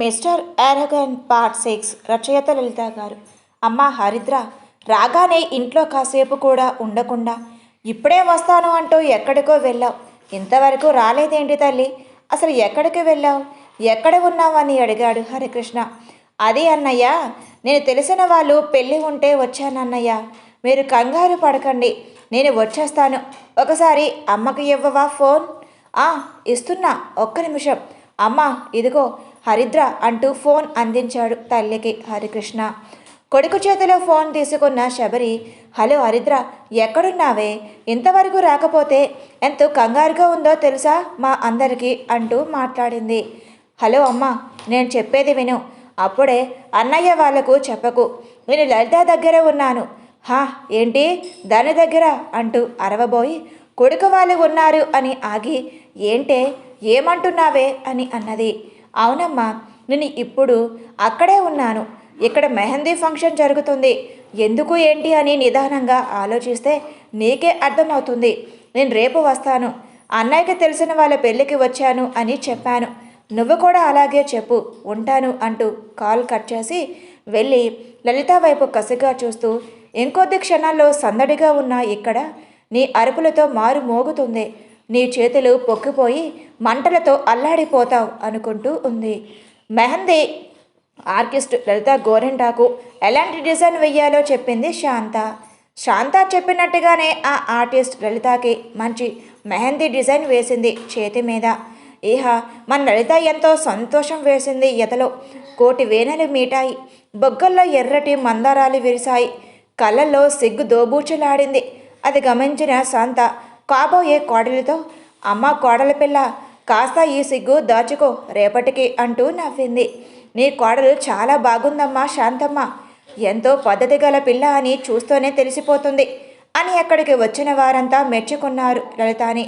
Mister Aragon part six రచయిత లలిత గారు. అమ్మ హరిద్ర రాగానే ఇంట్లో కాసేపు కూడా ఉండకుండా ఇప్పుడే వస్తాను అంటూ ఎక్కడికో వెళ్ళావు. ఇంతవరకు రాలేదేంటి తల్లి? అసలు ఎక్కడికి వెళ్ళావు? ఎక్కడ ఉన్నావని అడిగాడు హరికృష్ణ. అది అన్నయ్య నేను తెలిసిన వాళ్ళు పెళ్ళి ఉంటే వచ్చానన్నయ్య మీరు కంగారు పడకండి నేను వచ్చేస్తాను. ఒకసారి అమ్మకి ఇవ్వవా ఫోన్? ఇస్తున్నా ఒక్క నిమిషం. అమ్మ ఇదిగో హరిద్ర అంటూ ఫోన్ అందించాడు తల్లికి హరికృష్ణ. కొడుకు చేతిలో ఫోన్ తీసుకున్న శబరి హలో హరిద్ర ఎక్కడున్నావే? ఇంతవరకు రాకపోతే ఎంత కంగారుగా ఉందో తెలుసా మా అందరికీ? అంటూ మాట్లాడింది. హలో అమ్మా నేను చెప్పేది విను. అప్పుడే అన్నయ్య వాళ్ళకు చెప్పకు. నేను లలిత దగ్గర ఉన్నాను. హా ఏంటి? దాని దగ్గర? అంటూ అరవబోయి కొడుకు వాళ్ళు ఉన్నారు అని ఆగి ఏంటే? ఏమంటున్నావే? అని అన్నది. అవునమ్మా నేను ఇప్పుడు అక్కడే ఉన్నాను. ఇక్కడ మెహందీ ఫంక్షన్ జరుగుతుంది. ఎందుకు ఏంటి అని నిదానంగా ఆలోచిస్తే నీకే అర్థమవుతుంది. నేను రేపు వస్తాను. అన్నయ్యకి తెలిసిన వాళ్ళ పెళ్ళికి వచ్చాను అని చెప్పాను. నువ్వు కూడా అలాగే చెప్పు ఉంటాను అంటూ కాల్ కట్ చేసి వెళ్ళి లలిత వైపు కసిగా చూస్తూ ఇంకొద్ది క్షణాల్లో సందడిగా ఉన్న ఇక్కడ నీ అరుపులతో మారు మోగుతుంది. నీ చేతులు పొక్కిపోయి మంటలతో అల్లాడిపోతావు అనుకుంటూ ఉంది. మెహందీ ఆర్టిస్ట్ లలిత గోరెంటాకు ఎలాంటి డిజైన్ వెయ్యాలో చెప్పింది శాంత. శాంత చెప్పినట్టుగానే ఆ ఆర్టిస్ట్ లలితకి మంచి మెహందీ డిజైన్ వేసింది చేతి మీద. ఇహ మన లలిత ఎంతో సంతోషం వేసింది ఎతలో కోటి వేనలు మీటాయి. బొగ్గల్లో ఎర్రటి మందారాలు విరిశాయి. కళ్ళల్లో సిగ్గు దోబూచులాడింది. అది గమనించిన శాంత కాబోయే కోడలితో అమ్మ కోడలి పిల్ల కాస్త ఈ సిగ్గు దాచుకో రేపటికి అంటూ నవ్వింది. నీ కోడలు చాలా బాగుందమ్మా శాంతమ్మ. ఎంతో పద్ధతి గల పిల్ల అని చూస్తూనే తెలిసిపోతుంది అని అక్కడికి వచ్చిన వారంతా మెచ్చుకున్నారు లలితాని.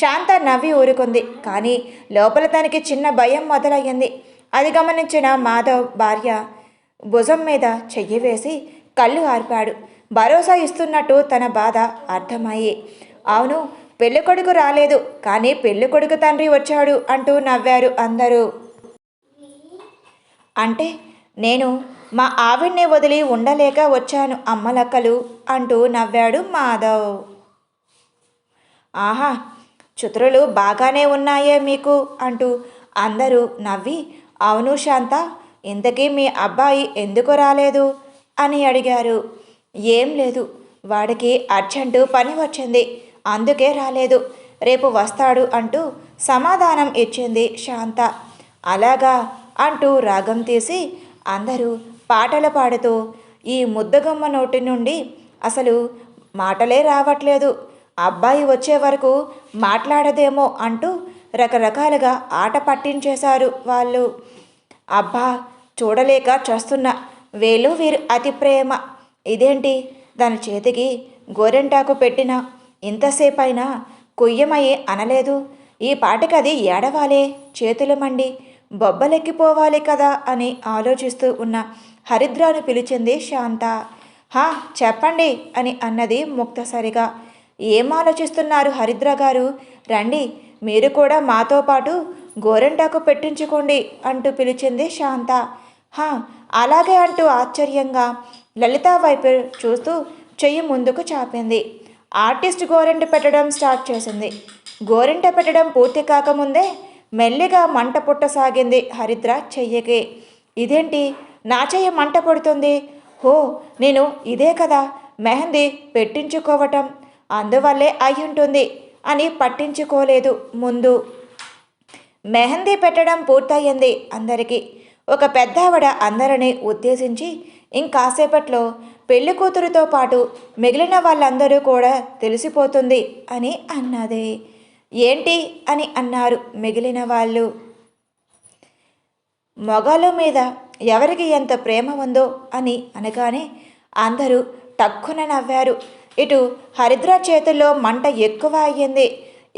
శాంత నవ్వి ఊరుకుంది. కానీ లోపల తనకి చిన్న భయం మొదలయ్యింది. అది గమనించిన మాధవ్ భార్య భుజం మీద చెయ్యి వేసి కళ్ళు ఆర్పాడు. భరోసా ఇస్తున్నట్టు తన బాధ అర్థమయ్యి అవును పెళ్ళికొడుకు రాలేదు కానీ పెళ్ళికొడుకు తండ్రి వచ్చాడు అంటూ నవ్వారు అందరూ. అంటే నేను మా ఆవిడ్ని వదిలి ఉండలేక వచ్చాను అమ్మలక్కలు అంటూ నవ్వాడు మాధవ్. ఆహా చుతురులు బాగానే ఉన్నాయే మీకు అంటూ అందరూ నవ్వి అవును శాంత ఇంతకీ మీ అబ్బాయి ఎందుకు రాలేదు? అని అడిగారు. ఏం లేదు వాడికి అర్జెంటు పని వచ్చింది. అందుకే రాలేదు. రేపు వస్తాడు అంటూ సమాధానం ఇచ్చింది శాంత. అలాగా అంటూ రాగం తీసి అందరూ పాటలు పాడుతూ ఈ ముద్దగమ్మ నోటి నుండి అసలు మాటలే రావట్లేదు. అబ్బాయి వచ్చే వరకు మాట్లాడదేమో అంటూ రకరకాలుగా ఆట పట్టించేశారు వాళ్ళు. అబ్బా చూడలేక చస్తున్న వేలు వీరు అతి ప్రేమ. ఇదేంటి? దాని చేతికి గోరెంటాకు పెట్టిన ఇంతసేపైనా కొయ్యమయ్యే అనలేదు. ఈ పాటకి అది ఏడవాలే చేతులు మండి బొబ్బలెక్కిపోవాలి కదా అని ఆలోచిస్తూ ఉన్న హరిద్రాను పిలిచింది శాంత. హా చెప్పండి అని అన్నది ముక్తసరిగా. ఏం ఆలోచిస్తున్నారు హరిద్ర గారు? రండి మీరు కూడా మాతో పాటు గోరెంటాకు పెట్టించుకోండి అంటూ పిలిచింది శాంత. హా అలాగే అంటూ ఆశ్చర్యంగా లలిత వైపు చూస్తూ చెయ్యి ముందుకు చాపింది. ఆర్టిస్ట్ గోరెంట పెట్టడం స్టార్ట్ చేసింది. గోరింట పెట్టడం పూర్తి కాకముందే మెల్లిగా మంట పుట్టసాగింది హరిద్ర చెయ్యకి. ఇదేంటి? నా చెయ్యి మంట పుడుతుంది హో నేను ఇదే కదా మెహందీ పెట్టించుకోవటం. అందువల్లే అయ్యుంటుంది అని పట్టించుకోలేదు ముందు. మెహందీ పెట్టడం పూర్తయింది అందరికీ. ఒక పెద్దావిడ అందరినీ ఉద్దేశించి ఇంకాసేపట్లో పెళ్ళి కూతురుతో పాటు మిగిలిన వాళ్ళందరూ కూడా తెలిసిపోతుంది అని అన్నది. ఏంటి అని అన్నారు మిగిలిన వాళ్ళు. మొగాళ్ళ మీద ఎవరికి ఎంత ప్రేమ ఉందో అని అనగానే అందరూ టక్కున నవ్వారు. ఇటు హరిద్ర చేతుల్లో మంట ఎక్కువ అయ్యింది.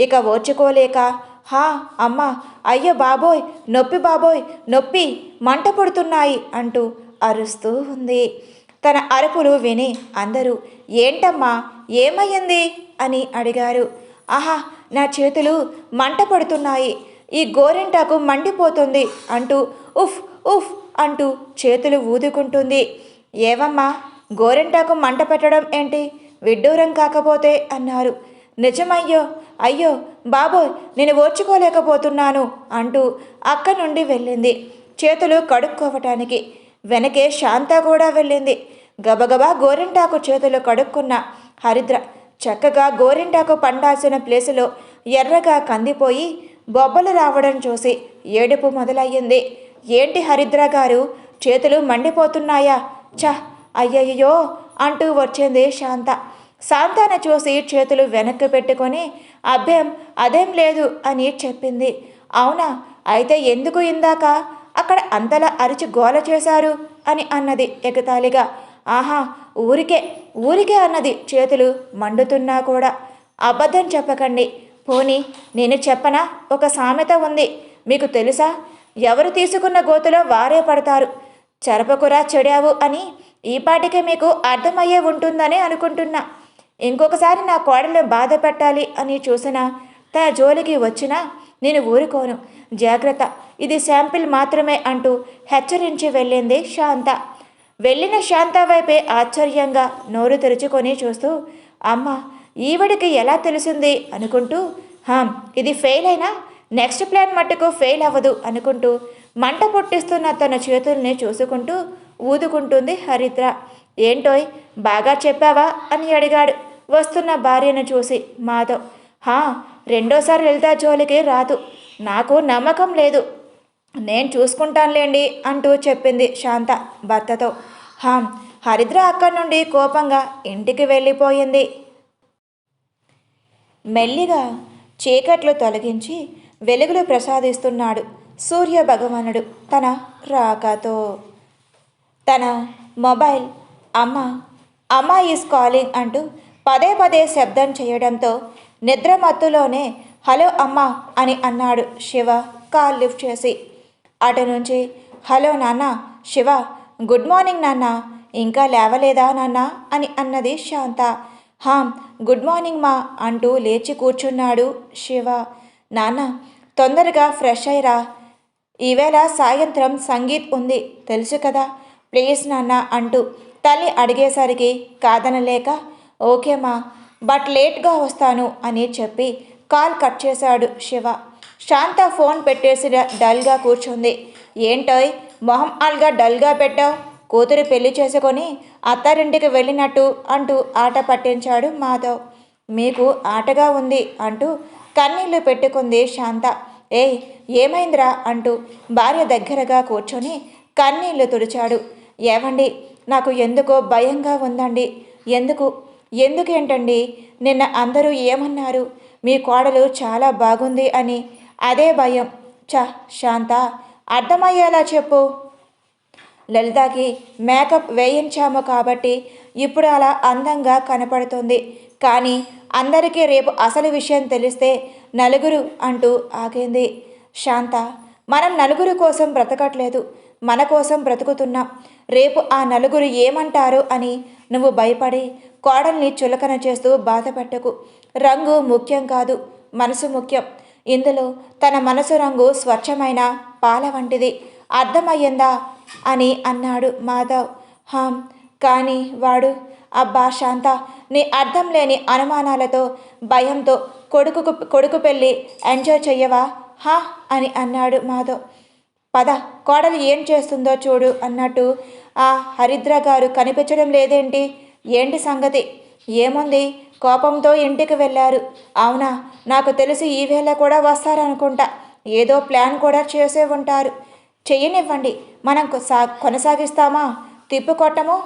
ఇక ఓర్చుకోలేక హా అమ్మ అయ్యో బాబోయ్ నొప్పి బాబోయ్ నొప్పి మంట పుడుతున్నాయి అంటూ అరుస్తూ ఉంది. తన అరుపులు విని అందరూ ఏంటమ్మా? ఏమయ్యింది? అని అడిగారు. ఆహా నా చేతులు మంట పడుతున్నాయి ఈ గోరింటాకు మండిపోతుంది అంటూ ఉఫ్ ఉఫ్ అంటూ చేతులు ఊదుకుంటుంది. ఏవమ్మా? గోరింటాకు మంట పెట్టడం ఏంటి? విడ్డూరం కాకపోతే అన్నారు. నిజమయ్యో అయ్యో బాబోయ్ నేను ఓర్చుకోలేకపోతున్నాను అంటూ అక్క నుండి వెళ్ళింది. చేతులు కడుక్కోవటానికి వెనకే శాంత కూడా వెళ్ళింది. గబగబా గోరింటాకు చేతులు కడుక్కున్న హరిద్ర చక్కగా గోరింటాకు పండాల్సిన ప్లేసులో ఎర్రగా కందిపోయి బొబ్బలు రావడం చూసి ఏడుపు మొదలయ్యింది. ఏంటి హరిద్ర గారు చేతులు మండిపోతున్నాయా? చ అయ్యయ్యో అంటూ వచ్చింది శాంత. శాంతను చూసి చేతులు వెనక్కి పెట్టుకొని అభ్యం అదేం లేదు అని చెప్పింది. అవునా అయితే ఎందుకు ఇందాక అక్కడ అంతలా అరిచి గోల చేశారు అని అన్నది ఎగతాళిగా. ఆహా ఊరికే ఊరికే అన్నది చేతులు మండుతున్నా కూడా. అబద్ధం చెప్పకండి. పోనీ నేను చెప్పనా? ఒక సామెత ఉంది. మీకు తెలుసా? ఎవరు తీసుకున్న గోతులో వారే పడతారు. చెరపకురా చెడావు అని ఈపాటికే మీకు అర్థమయ్యే ఉంటుందని అనుకుంటున్నా. ఇంకొకసారి నా కోడలను బాధ పెట్టాలి అని చూసినా తన జోలికి వచ్చినా నేను ఊరుకోను. జాగ్రత్త. ఇది శాంపిల్ మాత్రమే అంటూ హెచ్చరించి వెళ్ళింది శాంత. వెళ్ళిన శాంత వైపే ఆశ్చర్యంగా నోరు తెరుచుకొని చూస్తూ అమ్మ ఈవిడికి ఎలా తెలిసింది అనుకుంటూ హా ఇది ఫెయిల్ అయినా నెక్స్ట్ ప్లాన్ మట్టుకు ఫెయిల్ అవ్వదు అనుకుంటూ మంట పుట్టిస్తున్న తన చేతుల్ని చూసుకుంటూ ఊదుకుంటుంది హరిద్ర. ఏంటోయ్ బాగా చెప్పావా అని అడిగాడు. వస్తున్న భార్యను చూసి మాధవ్. హా రెండోసారి లలితా జోలికి రాదు. నాకు నమ్మకం లేదు. నేను చూసుకుంటానులేండి అంటూ చెప్పింది శాంత భర్తతో. హాం హరిద్ర అక్కడి నుండి కోపంగా ఇంటికి వెళ్ళిపోయింది. మెల్లిగా చీకట్లు తొలగించి వెలుగులు ప్రసాదిస్తున్నాడు సూర్య భగవానుడు తన రాకతో. తన మొబైల్ అమ్మ అమ్మ ఈజ్ కాలింగ్ అంటూ పదే పదే శబ్దం చేయడంతో నిద్రమత్తులోనే హలో అమ్మ అని అన్నాడు శివ కాల్ లిఫ్ట్ చేసి. అటు నుంచి హలో నాన్న శివ గుడ్ మార్నింగ్ నాన్న ఇంకా లేవలేదా నాన్న? అని అన్నది శాంత. హా గుడ్ మార్నింగ్ మా అంటూ లేచి కూర్చున్నాడు శివ. నాన్న తొందరగా ఫ్రెష్ అయ్యరా. ఈవేళ సాయంత్రం సంగీత్ ఉంది తెలుసు కదా? ప్లీజ్ నాన్న అంటూ తల్లి అడిగేసరికి కాదనలేక ఓకే మా బట్ లేట్గా వస్తాను అని చెప్పి కాల్ కట్ చేశాడు శివ. శాంత ఫోన్ పెట్టేసి డల్గా కూర్చుంది. ఏంటోయ్ మొహం ఆల్గా డల్గా పెట్టావు? కూతురు పెళ్ళి చేసుకొని అత్తారింటికి వెళ్ళినట్టు అంటూ ఆట పట్టించాడు మాధవ్. మీకు ఆటగా ఉంది అంటూ కన్నీళ్ళు పెట్టుకుంది శాంత. ఏయ్ ఏమైందిరా? అంటూ భార్య దగ్గరగా కూర్చొని కన్నీళ్ళు తుడిచాడు. ఏవండి నాకు ఎందుకో భయంగా ఉందండి. ఎందుకు ఎందుకేంటండి? నిన్న అందరూ ఏమన్నారు? మీ కోడలు చాలా బాగుంది అని. అదే భయం. చ శాంత అర్థమయ్యేలా చెప్పు. లలితకి మేకప్ వేయించాము కాబట్టి ఇప్పుడు అలా అందంగా కనపడుతుంది. కానీ అందరికీ రేపు అసలు విషయం తెలిస్తే నలుగురు అంటూ ఆగింది. శాంత మనం నలుగురు కోసం బ్రతకట్లేదు. మన కోసం బ్రతుకుతున్నాం. రేపు ఆ నలుగురు ఏమంటారు అని నువ్వు భయపడి కోడల్ని చులకన చేస్తూ బాధపెట్టకు. రంగు ముఖ్యం కాదు మనసు ముఖ్యం. ఇందులో తన మనసు రంగు స్వచ్ఛమైన పాల వంటిది. అర్థమయ్యిందా? అని అన్నాడు మాధవ్. హాం కానీ వాడు అబ్బా శాంత నీ అర్థం లేని అనుమానాలతో భయంతో కొడుకుకు కొడుకు పెళ్ళి ఎంజాయ్ చెయ్యవా? హా అని అన్నాడు మాధవ్. పద కోడలు ఏం చేస్తుందో చూడు అన్నట్టు ఆ హరిద్ర గారు కనిపించడం లేదేంటి? ఏంటి సంగతి? ఏముంది? కోపంతో ఇంటికి వెళ్ళారు. అవునా నాకు తెలిసి ఈవేళ కూడా వస్తారనుకుంటా. ఏదో ప్లాన్ కూడా చేసే ఉంటారు. చెయ్యనివ్వండి. మనం సా కొనసాగిస్తామా? తిప్పుకొట్టము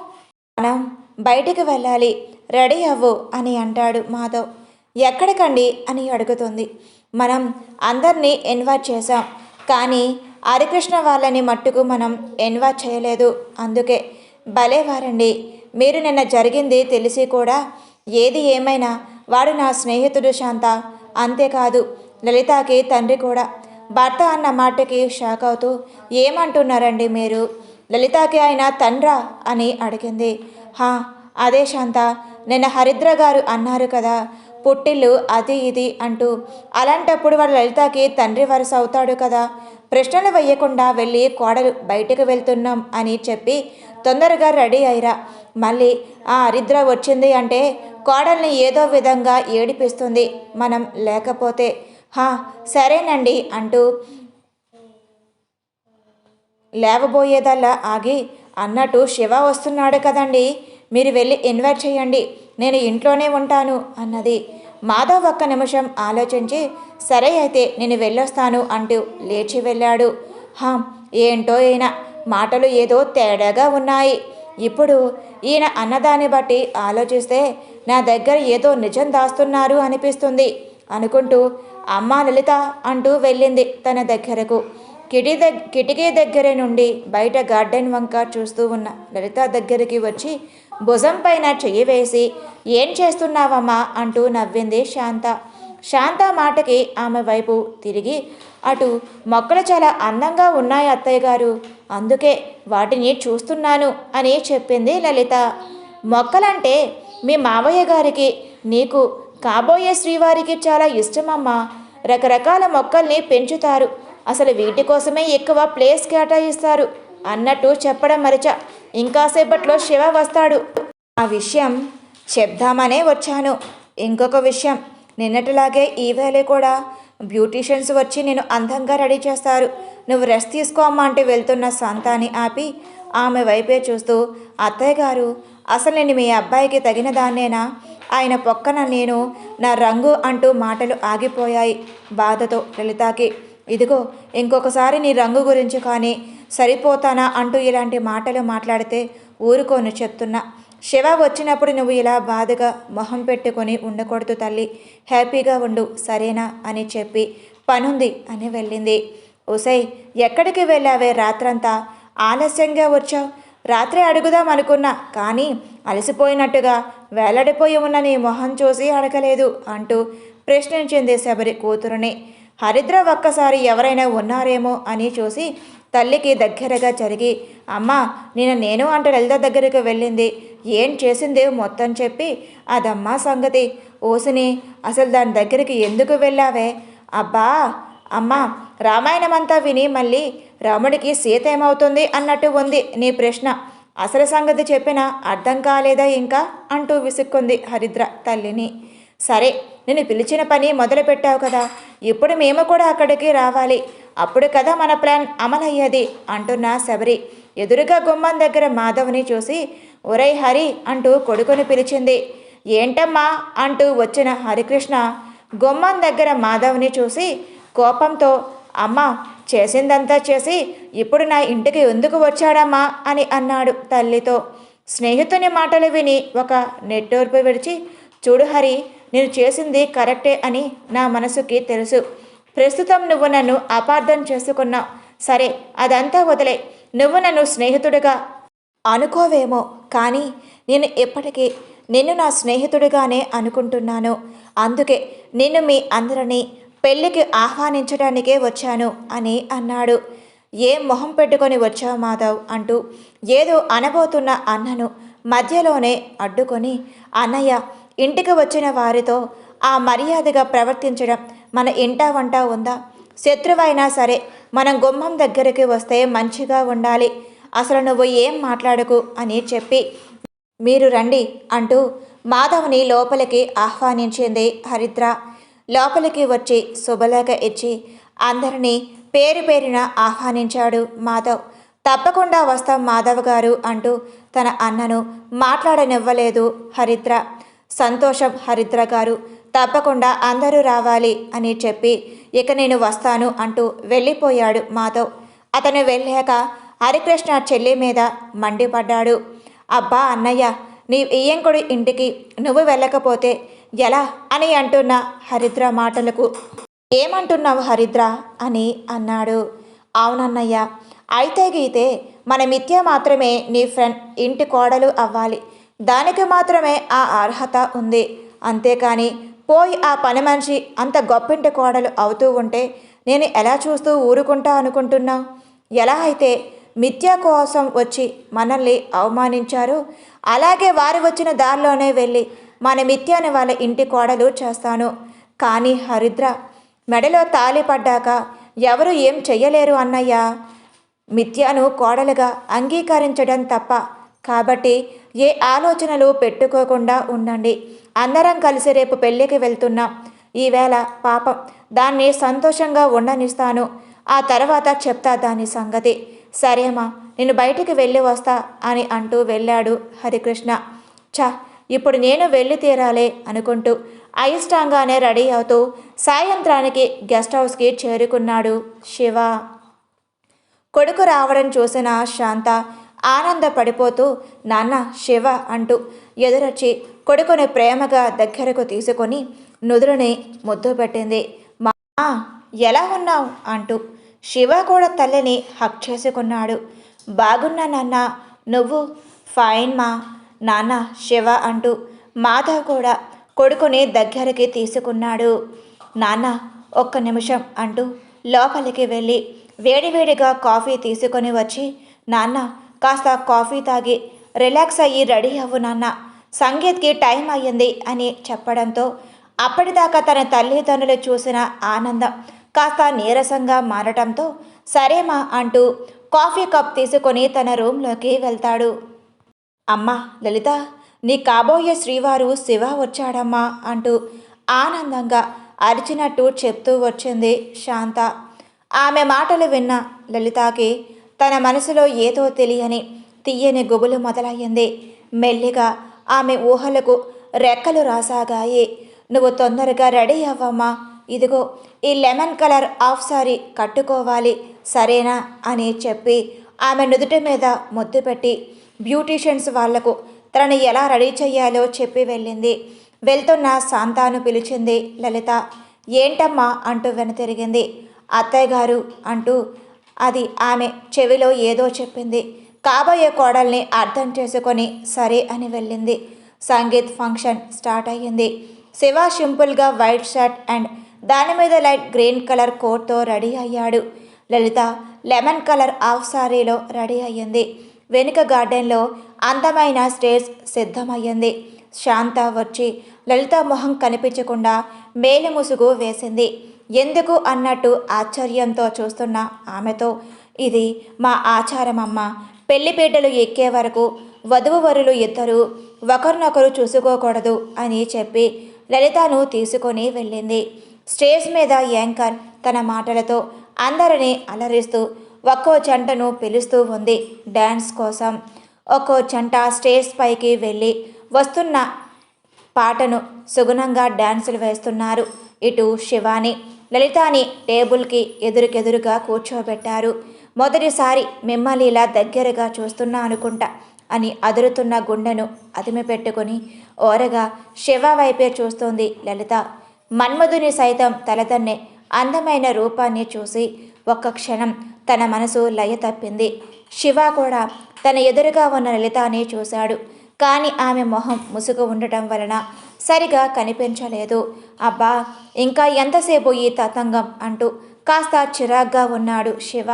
మనం బయటికి వెళ్ళాలి. రెడీ అవ్వు అని అంటాడు మాధవ్. ఎక్కడికండి? అని అడుగుతుంది. మనం అందరినీ ఇన్వైట్ చేశాం. కానీ హరికృష్ణ వాళ్ళని మట్టుకు మనం ఇన్వైట్ చేయలేదు. అందుకే భలేవారండి. మీరు నిన్న జరిగింది తెలిసి కూడా ఏది ఏమైనా వాడు నా స్నేహితుడు శాంత. అంతేకాదు లలితకి తండ్రి కూడా. భర్త అన్న మాటకి షాక్ అవుతూ ఏమంటున్నారండి మీరు? లలితకి ఆయన తండ్రా? అని అడిగింది. హా అదే శాంత. నిన్న హరిద్ర గారు అన్నారు కదా పుట్టిల్లు అది ఇది అంటూ. అలాంటప్పుడు వాడు లలితకి తండ్రి వరుస అవుతాడు కదా. ప్రశ్నలు వేయకుండా వెళ్ళి కోడలు బయటకు వెళ్తున్నాం అని చెప్పి తొందరగా రెడీ అయిరా మళ్ళీ ఆ హరిద్ర వచ్చింది అంటే కోడల్ని ఏదో విధంగా ఏడిపిస్తుంది. మనం లేకపోతే. హా సరేనండి అంటూ లేవబోయేదల్లా ఆగి అన్నట్టు శివ వస్తున్నాడు కదండి. మీరు వెళ్ళి ఇన్వైట్ చేయండి. నేను ఇంట్లోనే ఉంటాను అన్నది. మాధవ్ ఒక్క నిమిషం ఆలోచించి సరే అయితే నేను వెళ్ళొస్తాను అంటూ లేచి వెళ్ళాడు. హా ఏంటో అయినా మాటలు ఏదో తేడాగా ఉన్నాయి. ఇప్పుడు ఈయన అన్నదాన్ని బట్టి ఆలోచిస్తే నా దగ్గర ఏదో నిజం దాస్తున్నారు అనిపిస్తుంది అనుకుంటూ అమ్మ లలిత అంటూ వెళ్ళింది తన దగ్గరకు. కిటి దగ్ కిటికీ దగ్గర నుండి బయట గార్డెన్ వంక చూస్తూ ఉన్న లలిత దగ్గరికి వచ్చి భుజం పైన చెయ్యి వేసి ఏం చేస్తున్నావమ్మా? అంటూ నవ్వింది శాంత. శాంత మాటకి ఆమె వైపు తిరిగి అటు మొక్కలు చాలా అందంగా ఉన్నాయి అత్తయ్య గారు. అందుకే వాటిని చూస్తున్నాను అని చెప్పింది లలిత. మొక్కలంటే మీ మావయ్య గారికి నీకు కాబోయే శ్రీవారికి చాలా ఇష్టమమ్మా. రకరకాల మొక్కల్ని పెంచుతారు. అసలు వీటి కోసమే ఎక్కువ ప్లేస్ కేటాయిస్తారు అన్నట్టు చెప్పడం మరిచ ఇంకాసేపట్లో శివ వస్తాడు. ఆ విషయం చెప్దామనే వచ్చాను. ఇంకొక విషయం. నిన్నటిలాగే ఈవేళ కూడా బ్యూటీషియన్స్ వచ్చి నేను అందంగా రెడీ చేస్తారు. నువ్వు రెస్ట్ తీసుకో అమ్మా అంటే వెళ్తున్న సంతాని ఆపి ఆమె వైపే చూస్తూ అత్తయ్య గారు అసలు నేను మీ అబ్బాయికి తగిన దాన్నేనా? ఆయన పక్కన నేను నా రంగు అంటూ మాటలు ఆగిపోయాయి బాధతో లలితాకి. ఇదిగో ఇంకొకసారి నీ రంగు గురించి కానీ సరిపోతానా? అంటూ ఇలాంటి మాటలు మాట్లాడితే ఊరుకోను చెప్తున్నా. శివ వచ్చినప్పుడు నువ్వు ఇలా బాధగా మొహం పెట్టుకొని ఉండకూడదు తల్లి. హ్యాపీగా ఉండు సరేనా అని చెప్పి పనుంది అని వెళ్ళింది. ఉసై ఎక్కడికి వెళ్ళావే రాత్రంతా? ఆలస్యంగా వచ్చావు. రాత్రి అడుగుదాం అనుకున్నా కానీ అలసిపోయినట్టుగా వేలాడిపోయి ఉన్న నీ మొహం చూసి అడగలేదు అంటూ ప్రశ్నించింది శబరి కూతురుని. హరిద్ర ఒక్కసారి ఎవరైనా ఉన్నారేమో అని చూసి తల్లికి దగ్గరగా జరిగి అమ్మా నిన్న నేను అంటే లలిత దగ్గరికి వెళ్ళింది. ఏం చేసిందే మొత్తం చెప్పి అదమ్మా సంగతి ఓసిని అసలు దాని దగ్గరికి ఎందుకు వెళ్ళావే? అబ్బా అమ్మా రామాయణం అంతా విని మళ్ళీ రాముడికి సీత ఏమవుతుంది అన్నట్టు ఉంది నీ ప్రశ్న. అసలు సంగతి చెప్పినా అర్థం కాలేదా ఇంకా? అంటూ విసుక్కుంది హరిద్ర తల్లిని. సరే నేను పిలిచిన పని మొదలుపెట్టావు కదా ఇప్పుడు మేము కూడా అక్కడికి రావాలి. అప్పుడు కదా మన ప్లాన్ అమలయ్యేది అంటున్న శబరి. ఎదురుగా గుమ్మం దగ్గర మాధవ్ని చూసి ఒరై హరి అంటూ కొడుకుని పిలిచింది. ఏంటమ్మా? అంటూ వచ్చిన హరికృష్ణ గుమ్మం దగ్గర మాధవ్ని చూసి కోపంతో అమ్మ చేసిందంతా చేసి ఇప్పుడు నా ఇంటికి ఎందుకు వచ్చాడమ్మా? అని అన్నాడు తల్లితో. స్నేహితుని మాటలు విని ఒక నెట్టూర్పు విడిచి చూడు హరి నేను చేసింది కరెక్టే అని నా మనసుకి తెలుసు. ప్రస్తుతం నువ్వు నన్ను అపార్థం చేసుకున్నావు. సరే అదంతా వదిలే. నువ్వు నన్ను స్నేహితుడిగా అనుకోవేమో కానీ నేను ఎప్పటికీ నిన్ను నా స్నేహితుడిగానే అనుకుంటున్నాను. అందుకే నిన్ను మీ అందరినీ పెళ్ళికి ఆహ్వానించడానికే వచ్చాను అని అన్నాడు. ఏం మొహం పెట్టుకొని వచ్చావు మాధవ్? అంటూ ఏదో అనబోతున్న అన్నను మధ్యలోనే అడ్డుకొని అన్నయ్య ఇంటికి వచ్చిన వారితో ఆ మర్యాదగా ప్రవర్తించడం మన ఇంటా వంట ఉందా? శత్రువైనా సరే మనం గుమ్మం దగ్గరికి వస్తే మంచిగా ఉండాలి. అసలు నువ్వు ఏం మాట్లాడకు అని చెప్పి మీరు రండి అంటూ మాధవ్ని లోపలికి ఆహ్వానించింది హరిద్ర. లోపలికి వచ్చి శుభలేఖ ఇచ్చి అందరినీ పేరు పేరిన ఆహ్వానించాడు మాధవ్. తప్పకుండా వస్తాం మాధవ్ గారు అంటూ తన అన్నను మాట్లాడనివ్వలేదు హరిద్ర. సంతోషం హరిద్ర గారు. తప్పకుండా అందరూ రావాలి అని చెప్పి ఇక నేను వస్తాను అంటూ వెళ్ళిపోయాడు మాధవ్. అతను వెళ్ళాక హరికృష్ణ చెల్లి మీద మండిపడ్డాడు. అబ్బా అన్నయ్య నీ ఇయ్యంకుడి ఇంటికి నువ్వు వెళ్ళకపోతే ఎలా? అని అంటున్న హరిద్ర మాటలకు. ఏమంటున్నావు హరిద్ర? అని అన్నాడు. అవునన్నయ్య అయితే గీతే మన మిథ్య మాత్రమే నీ ఫ్రెండ్ ఇంటి కోడలు అవ్వాలి. దానికి మాత్రమే ఆ అర్హత ఉంది. అంతేకాని పోయి ఆ పని మనిషి అంత గొప్పింటి కోడలు అవుతూ ఉంటే నేను ఎలా చూస్తూ ఊరుకుంటా అనుకుంటున్నావు ఎలా అయితే మిథ్య కోసం వచ్చి మనల్ని అవమానించారు అలాగే వారు వచ్చిన దారిలోనే వెళ్ళి మన మిథ్యాని వాళ్ళ ఇంటి కోడలు చేస్తాను. కానీ హరిద్ర మెడలో తాళి పడ్డాక ఎవరు ఏం చెయ్యలేరు అన్నయ్య. మిథ్యను కోడలుగా అంగీకరించడం తప్ప. కాబట్టి ఏ ఆలోచనలు పెట్టుకోకుండా ఉండండి. అందరం కలిసి రేపు పెళ్ళికి వెళ్తున్నాం. ఈవేళ పాపం. దాన్ని సంతోషంగా ఉండనిస్తాను. ఆ తర్వాత చెప్తా దాని సంగతి. సరేమా నేను బయటికి వెళ్ళి వస్తా అని అంటూ వెళ్ళాడు హరికృష్ణ. చా ఇప్పుడు నేను వెళ్ళి తీరాలే అనుకుంటూ అయిష్టంగానే రెడీ అవుతూ సాయంత్రానికి గెస్ట్ హౌస్కి చేరుకున్నాడు శివ. కొడుకు రావడం చూసిన శాంత ఆనందపడిపోతూ నాన్న శివ అంటూ ఎదురొచ్చి కొడుకుని ప్రేమగా దగ్గరకు తీసుకొని నుదురుని ముద్దు పెట్టింది. మా ఎలా ఉన్నావు? అంటూ శివ కూడా తల్లిని హక్ చేసుకున్నాడు. బాగున్నా నాన్న నువ్వు ఫైన్ మా నాన్న శివ అంటూ మాధవ్ కూడా కొడుకుని దగ్గరికి తీసుకున్నాడు. నాన్న ఒక్క నిమిషం అంటూ లోపలికి వెళ్ళి వేడివేడిగా కాఫీ తీసుకొని వచ్చి నాన్న కాస్త కాఫీ తాగి రిలాక్స్ అయ్యి రెడీ అవ్వు నాన్న. సంగీత్కి టైం అయ్యింది అని చెప్పడంతో అప్పటిదాకా తన తల్లిదండ్రులు చూసిన ఆనందం కాస్త నీరసంగా మారటంతో సరేమా అంటూ కాఫీ కప్ తీసుకొని తన రూమ్లోకి వెళ్తాడు. అమ్మా లలిత నీ కాబోయే శ్రీవారు శివ వచ్చాడమ్మా అంటూ ఆనందంగా అరిచినట్టు చెప్తూ వచ్చింది శాంత. ఆమె మాటలు విన్న లలితకి తన మనసులో ఏదో తెలియని తీయని గుబులు మొదలయ్యింది. మెల్లిగా ఆమె ఊహలకు రెక్కలు రాసాగాయి. నువ్వు తొందరగా రెడీ అవ్వమ్మా. ఇదిగో ఈ లెమన్ కలర్ ఆఫ్ సారీ కట్టుకోవాలి. సరేనా? అని చెప్పి ఆమె నుదుటి మీద ముద్దు పెట్టి బ్యూటీషియన్స్ వాళ్ళకు తనని ఎలా రెడీ చేయాలో చెప్పి వెళ్ళింది. వెళ్తున్న శాంతాను పిలిచింది లలిత. ఏంటమ్మా? అంటూ వెనతిరిగింది. అత్తయ్య గారు అంటూ అది ఆమె చెవిలో ఏదో చెప్పింది. కాబోయే కోడల్ని అర్థం చేసుకొని సరే అని వెళ్ళింది. సంగీత్ ఫంక్షన్ స్టార్ట్ అయ్యింది. శివ సింపుల్గా వైట్ షర్ట్ అండ్ దాని మీద లైట్ గ్రీన్ కలర్ కోట్తో రెడీ అయ్యాడు. లలిత లెమన్ కలర్ హాఫ్ సారీలో రెడీ అయ్యింది. వెనుక గార్డెన్లో అందమైన స్టేజ్ సిద్ధమయ్యింది. శాంత వచ్చి లలిత మొహం కనిపించకుండా మేలు ముసుగు వేసింది. ఎందుకు అన్నట్టు ఆశ్చర్యంతో చూస్తున్న ఆమెతో ఇది మా ఆచారమమ్మ. పెళ్ళిపీటలు ఎక్కే వరకు వధువువరులు ఇద్దరు ఒకరినొకరు చూసుకోకూడదు అని చెప్పి లలితను తీసుకొని వెళ్ళింది. స్టేజ్ మీద యాంకర్ తన మాటలతో అందరినీ అలరిస్తూ ఒక్కో జంటను పిలుస్తూ ఉంది డ్యాన్స్ కోసం. ఒక్కో జంట స్టేజ్ పైకి వెళ్ళి వస్తున్న పాటను సుగుణంగా డ్యాన్సులు వేస్తున్నారు. ఇటు శివాని లలితాని టేబుల్కి ఎదురుకెదురుగా కూర్చోబెట్టారు. మొదటిసారి మిమ్మల్ని ఇలా దగ్గరగా చూస్తున్నా అనుకుంటా అని అదురుతున్న గుండెను అదిమి పెట్టుకుని ఓరగా శివ వైపే చూస్తోంది లలిత. మన్మధుని సైతం తలదన్నే అందమైన రూపాన్ని చూసి ఒక్క క్షణం తన మనసు లయ తప్పింది. శివ కూడా తన ఎదురుగా ఉన్న లలితాని చూశాడు. కానీ ఆమె మొహం ముసుగు ఉండటం వలన సరిగా కనిపించలేదు. అబ్బా ఇంకా ఎంతసేపు ఈ తతంగం? అంటూ కాస్త చిరాగ్గా ఉన్నాడు శివ.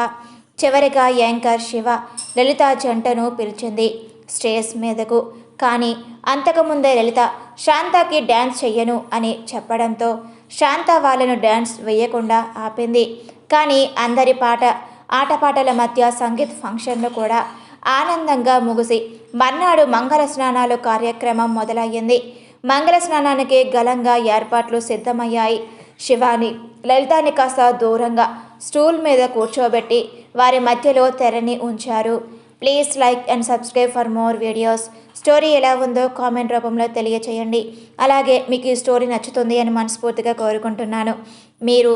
చివరిగా యాంకర్ శివ లలిత జంటను పిలిచింది స్టేజ్ మీదకు. కానీ అంతకుముందే లలిత శాంతకి డ్యాన్స్ చెయ్యను అని చెప్పడంతో శాంత వాళ్ళను డ్యాన్స్ వేయకుండా ఆపింది. కానీ అందరి పాట ఆటపాటల మధ్య సంగీత్ ఫంక్షన్లు కూడా ఆనందంగా ముగిసి మర్నాడు మంగళ స్నానాలు కార్యక్రమం మొదలయ్యింది. మంగళ స్నానానికి గలంగా ఏర్పాట్లు సిద్ధమయ్యాయి. శివాని లలితాని కాస్త దూరంగా స్టూల్ మీద కూర్చోబెట్టి వారి మధ్యలో తెరని ఉంచారు. Please like and subscribe for more videos. Story ఎలా ఉందో కామెంట్ రూపంలో తెలియచేయండి. అలాగే మీకు ఈ స్టోరీ నచ్చుతుంది అని మనస్ఫూర్తిగా కోరుకుంటున్నాను. మీరు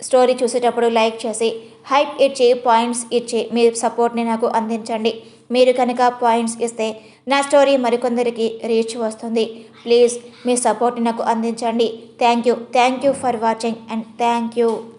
స్టోరీ చూసేటప్పుడు లైక్ చేసి హైప్ ఇచ్చి పాయింట్స్ ఇచ్చి మీ సపోర్ట్ని నాకు అందించండి. మీరు కనుక పాయింట్స్ ఇస్తే నా స్టోరీ మరికొందరికి రీచ్ వస్తుంది. ప్లీజ్ మీ సపోర్ట్ని నాకు అందించండి. Thank you. Thank you for watching and thank you.